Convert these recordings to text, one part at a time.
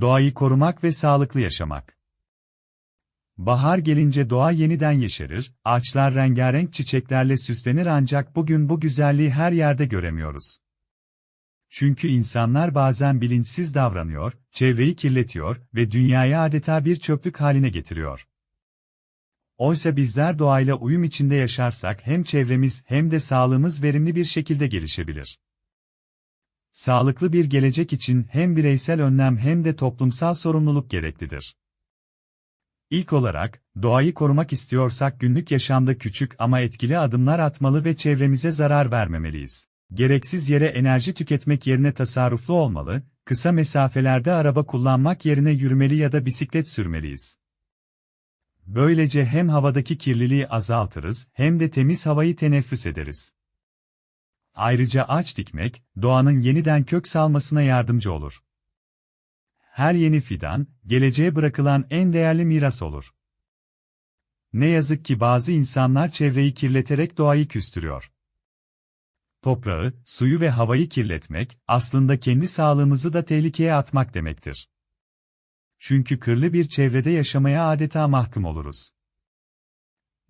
Doğayı korumak ve sağlıklı yaşamak. Bahar gelince doğa yeniden yeşerir, ağaçlar rengarenk çiçeklerle süslenir ancak bugün bu güzelliği her yerde göremiyoruz. Çünkü insanlar bazen bilinçsiz davranıyor, çevreyi kirletiyor ve dünyayı adeta bir çöplük haline getiriyor. Oysa bizler doğayla uyum içinde yaşarsak hem çevremiz hem de sağlığımız verimli bir şekilde gelişebilir. Sağlıklı bir gelecek için hem bireysel önlem hem de toplumsal sorumluluk gereklidir. İlk olarak, doğayı korumak istiyorsak günlük yaşamda küçük ama etkili adımlar atmalı ve çevremize zarar vermemeliyiz. Gereksiz yere enerji tüketmek yerine tasarruflu olmalı, kısa mesafelerde araba kullanmak yerine yürümeli ya da bisiklet sürmeliyiz. Böylece hem havadaki kirliliği azaltırız hem de temiz havayı teneffüs ederiz. Ayrıca ağaç dikmek, doğanın yeniden kök salmasına yardımcı olur. Her yeni fidan, geleceğe bırakılan en değerli miras olur. Ne yazık ki bazı insanlar çevreyi kirleterek doğayı küstürüyor. Toprağı, suyu ve havayı kirletmek, aslında kendi sağlığımızı da tehlikeye atmak demektir. Çünkü kırlı bir çevrede yaşamaya adeta mahkum oluruz.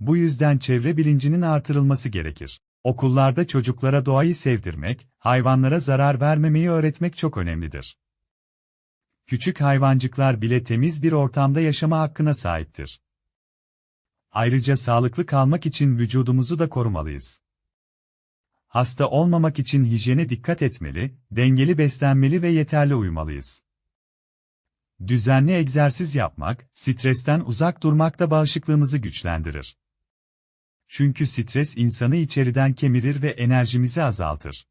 Bu yüzden çevre bilincinin artırılması gerekir. Okullarda çocuklara doğayı sevdirmek, hayvanlara zarar vermemeyi öğretmek çok önemlidir. Küçük hayvancıklar bile temiz bir ortamda yaşama hakkına sahiptir. Ayrıca sağlıklı kalmak için vücudumuzu da korumalıyız. Hasta olmamak için hijyene dikkat etmeli, dengeli beslenmeli ve yeterli uyumalıyız. Düzenli egzersiz yapmak, stresten uzak durmak da bağışıklığımızı güçlendirir. Çünkü stres insanı içeriden kemirir ve enerjimizi azaltır.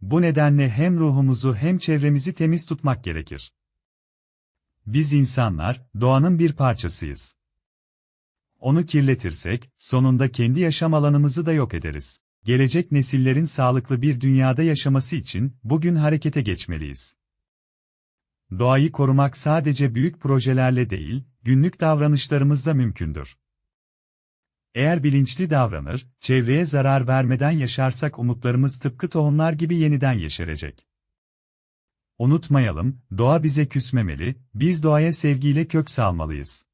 Bu nedenle hem ruhumuzu hem çevremizi temiz tutmak gerekir. Biz insanlar, doğanın bir parçasıyız. Onu kirletirsek, sonunda kendi yaşam alanımızı da yok ederiz. Gelecek nesillerin sağlıklı bir dünyada yaşaması için bugün harekete geçmeliyiz. Doğayı korumak sadece büyük projelerle değil, günlük davranışlarımızda mümkündür. Eğer bilinçli davranır, çevreye zarar vermeden yaşarsak umutlarımız tıpkı tohumlar gibi yeniden yeşerecek. Unutmayalım, doğa bize küsmemeli, biz doğaya sevgiyle kök salmalıyız.